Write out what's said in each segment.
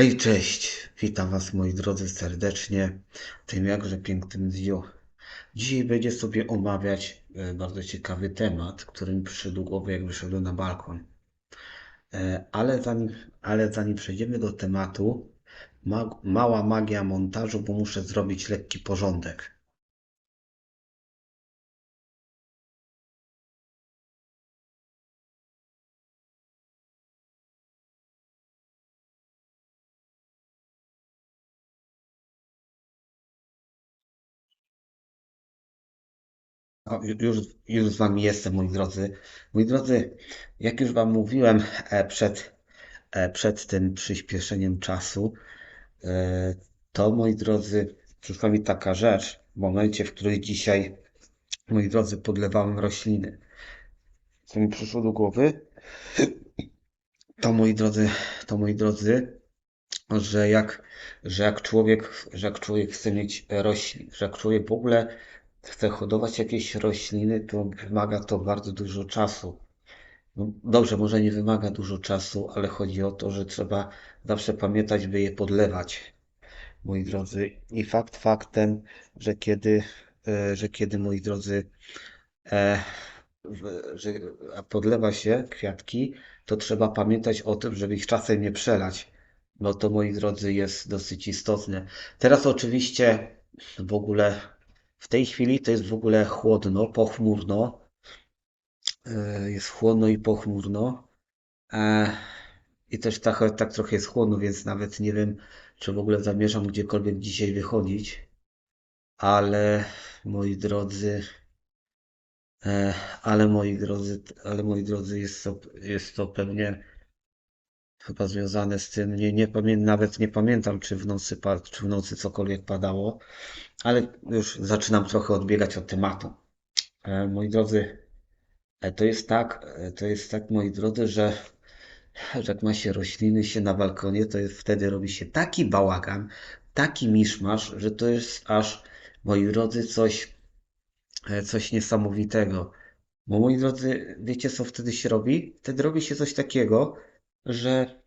Hej, cześć! Witam Was moi drodzy serdecznie w tym jakże pięknym dniu. Dzisiaj będzie sobie omawiać e, bardzo ciekawy temat, który mi przyszedł głowy, jak wyszedłem na balkon. E, Ale zanim, ale zanim przejdziemy do tematu, ma, mała magia montażu, bo muszę zrobić lekki porządek. O, ju- już, już z Wami jestem, moi drodzy. Moi drodzy, jak już Wam mówiłem e, przed, e, przed tym przyspieszeniem czasu, e, to moi drodzy, przyszła mi taka rzecz w momencie, w którym dzisiaj, moi drodzy, podlewałem rośliny. Co mi przyszło do głowy, to moi drodzy, to moi drodzy, że jak, że jak człowiek, że jak człowiek chce mieć roślin, że jak człowiek w ogóle chce hodować jakieś rośliny, to wymaga to bardzo dużo czasu. No, dobrze, może nie wymaga dużo czasu, ale chodzi o to, że trzeba zawsze pamiętać, by je podlewać, moi drodzy. I fakt faktem, że kiedy, e, że kiedy, moi drodzy, e, że podlewa się kwiatki, to trzeba pamiętać o tym, żeby ich czasem nie przelać, bo to, moi drodzy, jest dosyć istotne. Teraz oczywiście w ogóle w tej chwili to jest w ogóle chłodno, pochmurno. E, Jest chłodno i pochmurno. E, I też tak, tak trochę jest chłodno, więc nawet nie wiem, czy w ogóle zamierzam gdziekolwiek dzisiaj wychodzić. Ale moi drodzy, e, ale moi drodzy, ale moi drodzy, jest to, jest to pewnie chyba związane z tym. Nie, nie pamię, nawet nie pamiętam, czy w nocy, czy w nocy cokolwiek padało, ale już zaczynam trochę odbiegać od tematu. E, moi drodzy, e, to jest tak, e, to jest tak, moi drodzy, że jak ma się rośliny się na balkonie, to jest, wtedy robi się taki bałagan, taki miszmasz, że to jest aż, moi drodzy, coś, coś niesamowitego. Bo moi drodzy, wiecie co wtedy się robi? Wtedy robi się coś takiego, że,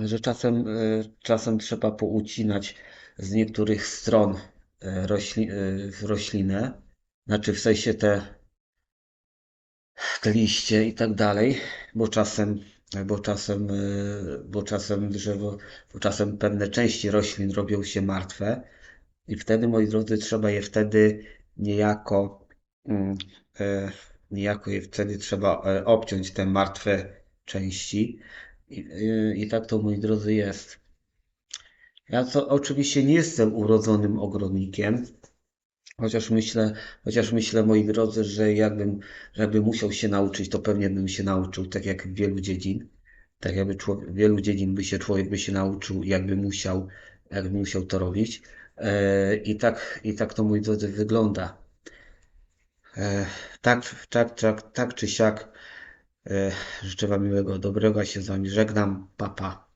że czasem, e, czasem trzeba poucinać z niektórych stron e, rośli, e, roślinę, znaczy w sensie te te liście i tak dalej, bo czasem, bo czasem, bo czasem drzewo, bo czasem pewne części roślin robią się martwe i wtedy, moi drodzy, trzeba je wtedy niejako, mm, niejako je wtedy trzeba obciąć te martwe części i, tak to, moi drodzy, jest. Ja co oczywiście nie jestem urodzonym ogrodnikiem, Chociaż myślę, chociaż myślę, moi drodzy, że jakbym, jakbym musiał się nauczyć, to pewnie bym się nauczył, tak jak wielu dziedzin. Tak jakby człowiek, wielu dziedzin by się człowiek by się nauczył, jakby musiał, jakby musiał to robić. E, I tak, i tak to, moi drodzy, wygląda. E, tak, tak, tak, tak czy siak. E, życzę Wam miłego, dobrego, ja się z Wami żegnam. Pa, pa.